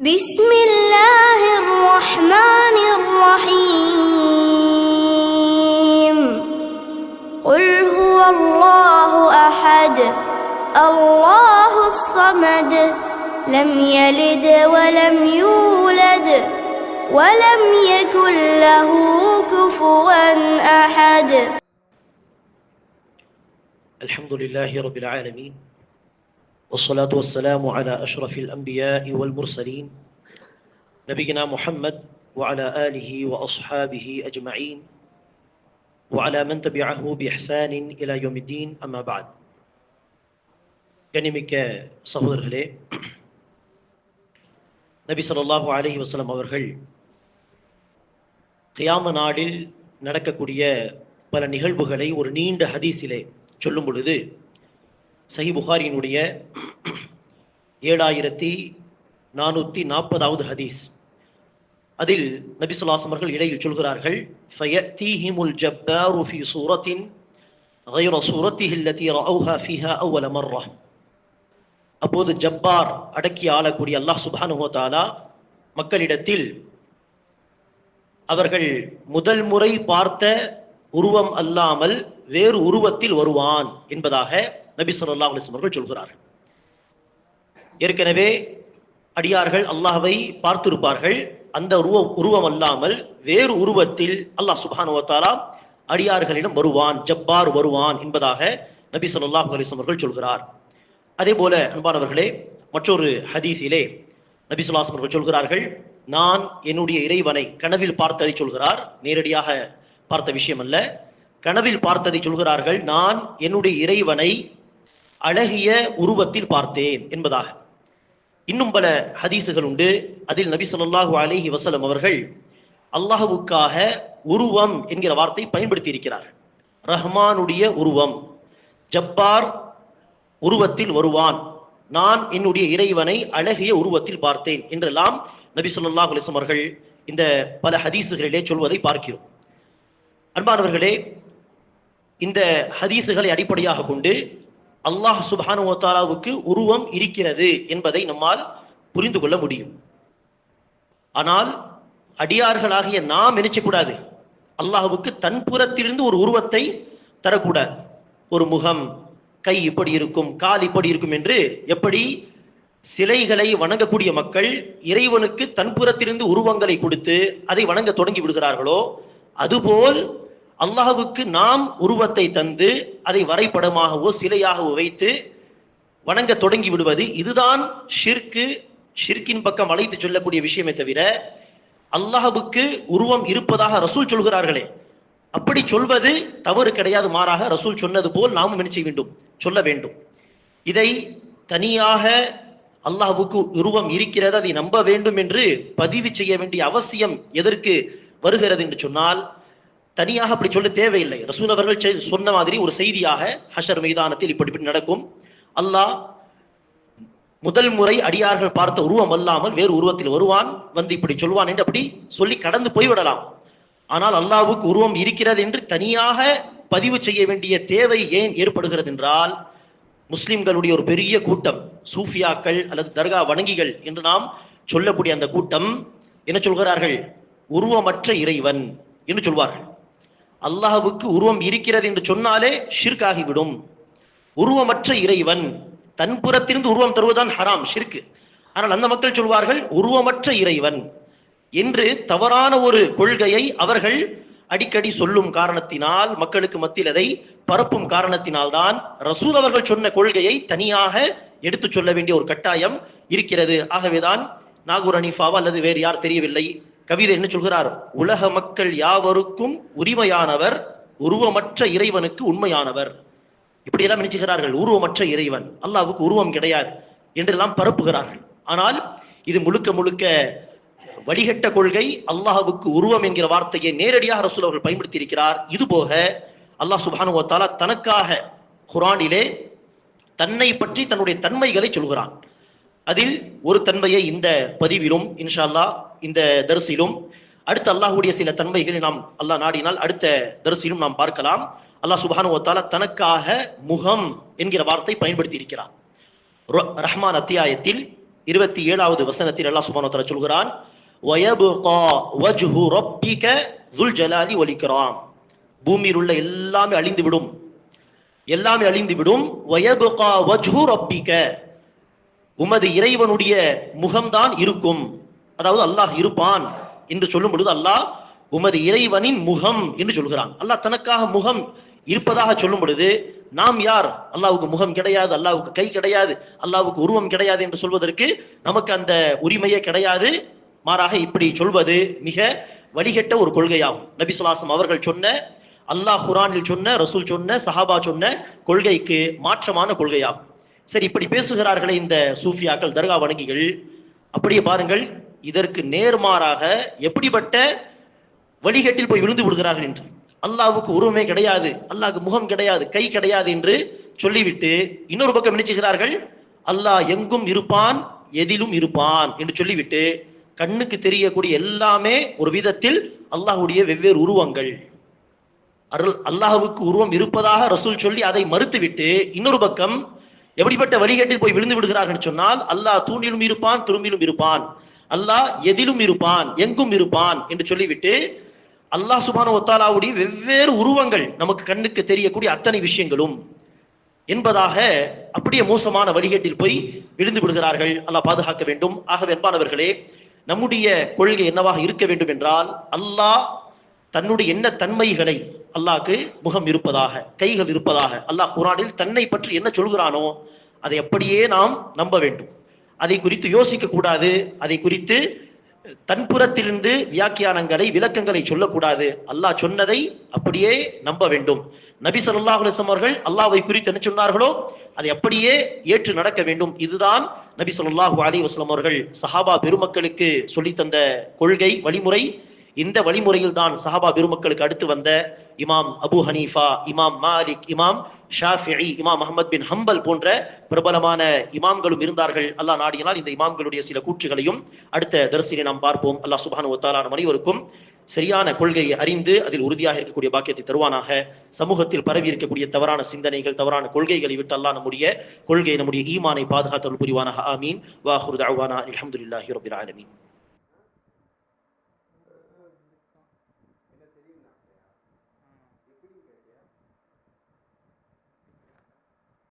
بسم الله الرحمن الرحيم. قل هو الله أحد. الله الصمد. لم يلد ولم يولد ولم يكن له كفوا أحد. الحمد لله رب العالمين. والصلاة والسلام على أشرف الأنبياء والمرسلين نبينا محمد وعلى آله وأصحابه أجمعين وعلى من تبعه بإحسان إلى يوم الدين أما بعد கண்ணிமிக்க சகோதரர்களே நபி ஸல்லல்லாஹு அலைஹி வஸல்லம் அவர்கள் கியாம நாளில் நடக்கக்கூடிய பல நிகழ்வுகளை ஒரு நீண்ட ஹதீஸிலே சொல்லும் பொழுது சஹி புகாரியினுடைய ஏழாயிரத்தி நானூற்றி நாற்பதாவது ஹதீஸ் அதில் நபி சொல்லாசம் அவர்கள் இடையில் சொல்கிறார்கள் ஃபயத்தீஹிமுல் ஜப்பாரு ஃபி சூரத்தின் غير صورته التي رأوها فيها أول مرة அப்போது ஜப்பார் அடக்கி ஆளக்கூடிய அல்லாஹ் சுப்ஹானஹு வ தஆலா மக்களிடத்தில் அவர்கள் முதல் முறை பார்த்த உருவம் அல்லாமல் வேறு உருவத்தில் வருவான் என்பதாக நபி சொல்லா அலைஹி அவர்கள் சொல்கிறார்கள். ஏற்கனவே அடியார்கள் அல்லாஹை பார்த்திருப்பார்கள். அந்த உருவம் உருவம் அல்லாமல் வேறு உருவத்தில் அல்லாஹ் சுபானுவத்தாலா அடியார்களிடம் வருவான் ஜப்பார் வருவான் என்பதாக நபி ஸல்லல்லாஹு அலைஹி அவர்கள் சொல்கிறார். அதே போல அன்பானவர்களே மற்றொரு ஹதீஸிலே நபி ஸல்லல்லாஹு அவர்கள் சொல்கிறார்கள் நான் என்னுடைய இறைவனை கனவில் பார்த்ததை சொல்கிறார். நேரடியாக பார்த்த விஷயம் அல்ல. கனவில் பார்த்ததை சொல்கிறார்கள் நான் என்னுடைய இறைவனை அழகிய உருவத்தில் பார்த்தேன் என்பதாக. இன்னும் பல ஹதீஸுகள் உண்டு. அதில் நபி சொல்லாஹு அலஹி வசலம் அவர்கள் அல்லாஹ்வுக்காக உருவம் என்கிற வார்த்தை பயன்படுத்தி இருக்கிறார் ரஹ்மானுடைய உருவம். ஜப்பார் உருவத்தில் வருவான். நான் என்னுடைய இறைவனை அழகிய உருவத்தில் பார்த்தேன் என்றெல்லாம் நபி சொல்லாஹு அவர்கள் இந்த பல ஹதீஸுகளிலே சொல்வதை பார்க்கிறோம். அன்பானவர்களே இந்த ஹதீசுகளை அடிப்படையாக கொண்டு அல்லாஹ் சுபானுவத்தாலாவுக்கு உருவம் இருக்கிறது என்பதை நம்மால் புரிந்து கொள்ள முடியும். ஆனால் அடியார்களாகிய நாம் நினைச்சக்கூடாது அல்லாஹுவுக்கு தன் புறத்திலிருந்து ஒரு உருவத்தை தரக்கூடாது. ஒரு முகம் கை இப்படி இருக்கும் கால் இப்படி இருக்கும் என்று எப்படி சிலைகளை வணங்கக்கூடிய மக்கள் இறைவனுக்கு தன்புறத்திலிருந்து உருவங்களை கொடுத்து அதை வணங்க தொடங்கி விடுகிறார்களோ அதுபோல் அல்லாஹுக்கு நாம் உருவத்தை தந்து அதை வரைபடமாகவோ சிலையாகவோ வைத்து வணங்க தொடங்கி விடுவது இதுதான் ஷிர்கு ஷிர்கின் பக்கம் அழைத்து சொல்லக்கூடிய விஷயமே தவிர அல்லாஹுக்கு உருவம் இருப்பதாக ரசூல் சொல்கிறார்களே. அப்படி சொல்வது தவறு கிடையாது மாறாக ரசூல் சொன்னது போல் நாமும் நினைச்ச வேண்டும்? சொல்ல வேண்டும். இதை தனியாக அல்லாஹுக்கு உருவம் இருக்கிறது அதை நம்ப வேண்டும் என்று பதிவு செய்ய வேண்டிய அவசியம் எதற்கு வருகிறது என்று சொன்னால் தனியாக அப்படி சொல்ல தேவையில்லை. ரசூல் அவர்கள் செ- சொன்ன மாதிரி ஒரு செய்தியாக ஹஷர் மைதானத்தில் இப்படி இப்படி நடக்கும். அல்லாஹ் முதல் முறை அடியார்கள் பார்த்த உருவம் அல்லாமல் வேறு உருவத்தில் வருவான் வந்து இப்படி சொல்வான் என்று அப்படி சொல்லி கடந்து போய்விடலாம். ஆனால் அல்லாவுக்கு உருவம் இருக்கிறது என்று தனியாக பதிவு செய்ய வேண்டிய தேவை ஏன் ஏற்படுகிறது என்றால் முஸ்லிம்களுடைய ஒரு பெரிய கூட்டம் சூஃபியாக்கள் அல்லது தர்கா வணங்கிகள் என்று நாம் சொல்லக்கூடிய அந்த கூட்டம் என்ன சொல்கிறார்கள்? உருவமற்ற இறைவன் என்று சொல்வார்கள். அல்லாஹுவுக்கு உருவம் இருக்கிறது என்று சொன்னாலே ஷிர்காகிவிடும் உருவமற்ற இறைவன் தன் புறத்திலிருந்து உருவம் தருவதுதான் ஹராம் ஷிர்கு ஆனால் அந்த மக்கள் சொல்வார்கள் உருவமற்ற இறைவன் என்று தவறான ஒரு கொள்கையை அவர்கள் அடிக்கடி சொல்லும் காரணத்தினால் மக்களுக்கு மத்தியில் அதை பரப்பும் காரணத்தினால்தான் ரசூல் அவர்கள் சொன்ன கொள்கையை தனியாக எடுத்து சொல்ல வேண்டிய ஒரு கட்டாயம் இருக்கிறது. ஆகவேதான் நாகூர் அனிஃபாவா அல்லது வேறு யார் தெரியவில்லை. கவிதை என்ன சொல்கிறார்? உலக மக்கள் யாவருக்கும் உரிமையானவர் உருவமற்ற இறைவனுக்கு உண்மையானவர். இப்படியெல்லாம் நினைச்சுகிறார்கள் உருவமற்ற இறைவன். அல்லாவுக்கு உருவம் கிடையாது என்றெல்லாம் பரப்புகிறார்கள். ஆனால் இது முழுக்க முழுக்க வழிகட்ட கொள்கை அல்லாஹாவுக்கு உருவம் என்கிற வார்த்தையை நேரடியாக ரசூல் அவர்கள் பயன்படுத்தி இருக்கிறார் இது போக அல்லாஹ் சுபானுவத்தாலா தனக்காக குரானிலே தன்னை பற்றி தன்னுடைய தன்மைகளை சொல்கிறான். அதில் ஒரு தன்மையை இந்த பதிவிலும் இன்ஷா அல்லாஹ் இந்த தரிசிலும் அடுத்த அல்லாஹ்வுடைய சில தன்மைகளை நாம் அல்லாஹ் நாடினால் அடுத்த தரிசிலும் நாம் பார்க்கலாம். அல்லாஹ் சுப்ஹானஹு தனக்காக முகம் என்கிற வார்த்தை பயன்படுத்தி இருக்கிறார் ரஹ்மான் அத்தியாயத்தில் இருபத்தி ஏழாவது வசனத்தில் அல்லாஹ் சுப்ஹானஹு சொல்கிறான் வஜ்ஹு துல் ஜலாலி ஒலிக்கிறான் பூமியில் உள்ள எல்லாமே அழிந்து விடும் எல்லாமே அழிந்து விடும் வயபுகா வஜ்ஹு ரப்பிக. உமது இறைவனுடைய முகம்தான் இருக்கும். அதாவது அல்லாஹ் இருப்பான் என்று சொல்லும் பொழுது அல்லாஹ் உமது இறைவனின் முகம் என்று சொல்கிறான். அல்லாஹ் தனக்காக முகம் இருப்பதாக சொல்லும் பொழுது நாம் யார்? அல்லாவுக்கு முகம் கிடையாது அல்லாவுக்கு கை கிடையாது அல்லாவுக்கு உருவம் கிடையாது என்று சொல்வதற்கு நமக்கு அந்த உரிமையே கிடையாது. மாறாக இப்படி சொல்வது மிக வழிகட்ட ஒரு கொள்கையாகும். நபி அவர்கள் சொன்ன அல்லாஹ் குரானில் சொன்ன ரசூல் சொன்ன சஹாபா சொன்ன கொள்கைக்கு மாற்றமான கொள்கையாகும். சரி இப்படி பேசுகிறார்களே இந்த சூஃபியாக்கள் தர்கா வணங்கிகள். அப்படியே பாருங்கள் இதற்கு நேர்மாறாக எப்படிப்பட்ட வழிகட்டில் போய் விழுந்து விடுகிறார்கள் என்று. அல்லாவுக்கு உருவமே கிடையாது அல்லாவுக்கு முகம் கிடையாது கை கிடையாது என்று சொல்லிவிட்டு இன்னொரு பக்கம் நினைச்சுகிறார்கள் அல்லாஹ் எங்கும் இருப்பான் எதிலும் இருப்பான் என்று சொல்லிவிட்டு கண்ணுக்கு தெரியக்கூடிய எல்லாமே ஒரு விதத்தில் அல்லாஹுடைய வெவ்வேறு உருவங்கள். அருள் அல்லாஹுக்கு உருவம் இருப்பதாக ரசூல் சொல்லி அதை மறுத்துவிட்டு இன்னொரு பக்கம் எப்படிப்பட்ட வழிகேட்டில் போய் விழுந்து விடுகிறார்கள் சொன்னால் அல்லாஹ் தூணிலும் இருப்பான் துரும்பிலும் இருப்பான். அல்லாஹ் எதிலும் இருப்பான் எங்கும் இருப்பான் என்று சொல்லிவிட்டு அல்லாஹ் சுபான ஒத்தாலாவுடைய வெவ்வேறு உருவங்கள் நமக்கு கண்ணுக்கு தெரியக்கூடிய அத்தனை விஷயங்களும் என்பதாக அப்படியே மோசமான வழிகேட்டில் போய் விழுந்து விடுகிறார்கள். அல்லாஹ் பாதுகாக்க வேண்டும். ஆகவே அன்பானவர்களே நம்முடைய கொள்கை என்னவாக இருக்க வேண்டும் என்றால் அல்லாஹ் தன்னுடைய என்ன தன்மைகளை அல்லாஹ்க்கு முகம் இருப்பதாக கைகள் இருப்பதாக. அல்லாஹ் குரானில் தன்னை பற்றி என்ன சொல்கிறானோ அதை அப்படியே நாம் நம்ப வேண்டும். அதை குறித்து யோசிக்க கூடாது. அதை குறித்து தன்புறத்திலிருந்து வியாக்கியானங்களை விளக்கங்களை சொல்லக்கூடாது. அல்லாஹ் சொன்னதை அப்படியே நம்ப வேண்டும். நபி ஸல்லல்லாஹு அவர்கள் அல்லாவை குறித்து என்ன சொன்னார்களோ அதை அப்படியே ஏற்று நடக்க வேண்டும். இதுதான் நபி சொல்லாஹு அலி வஸ்லம் அவர்கள் சஹாபா பெருமக்களுக்கு சொல்லித் தந்த கொள்கை வழிமுறை. இந்த வழிமுறையில் தான் சஹாபா பெருமக்களுக்கு அடுத்து வந்த இமாம் அபு ஹனீஃபா இமாம் மாலிக் இமாம் ஷாஃபிஇ இமாம் அஹமத் பின் ஹம்பல் போன்ற பிரபலமான இமாம்களும் இருந்தார்கள். அல்லாஹ் நாடியினால் இந்த இமாம்களுடைய சில கூற்றுகளையும் அடுத்த தரிசனை நாம் பார்ப்போம். அல்லாஹ் சுபானு ஒத்தாலான தஆலா அனைவருக்கும் சரியான கொள்கையை அறிந்து அதில் உறுதியாக இருக்கக்கூடிய பாக்கியத்தை தருவானாக. சமூகத்தில் பரவி இருக்கக்கூடிய தவறான சிந்தனைகள் தவறான கொள்கைகளை விட்டு அல்லாஹ் நம்முடைய கொள்கை நம்முடைய ஈமானை பாதுகாத்தல் புரிவானாக. ஆமீன். வாஹுர் தஅவானா. அலமதுல்லாஹி ரப்பில் ஆலமீன்.